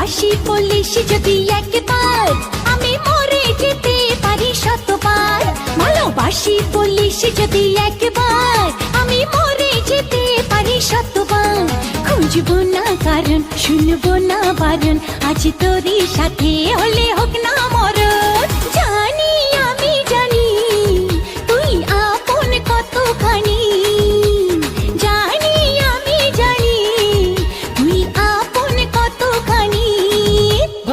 ভালোবাসি পুলিশ যদি একবার আমি মরে যেতে পারি শতবার। ভালোবাসি পুলিশ যদি একবার আমি মরে যেতে পারি শতবার। খুঁজবো না কারণ, শুনব না বারণ। আজ তোরই সাথে হলে হোক না মরণ।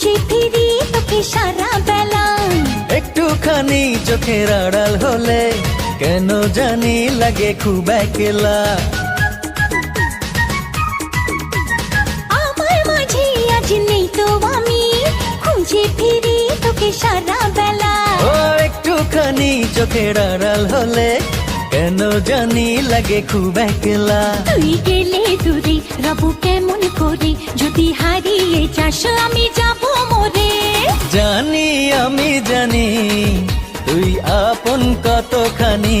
খুঁজে ফিরি তোকে সারা বেলা। একটুখানি চোখের আড়াল হলে কেন জানি লাগে খুব একলা। আমার মাঝে আজ নেই তো আমি খুঁজে ফিরি তোকে সারা বেলা। ও একটুখানি চোখের আড়াল হলে কেন জানি লাগে খুব একলা? তুই গেলে দূরে রব কেমন করে? যদি হারিয়ে যাস আমি যাব মরে। জানি আমি জানি তুই আপন কতখানি?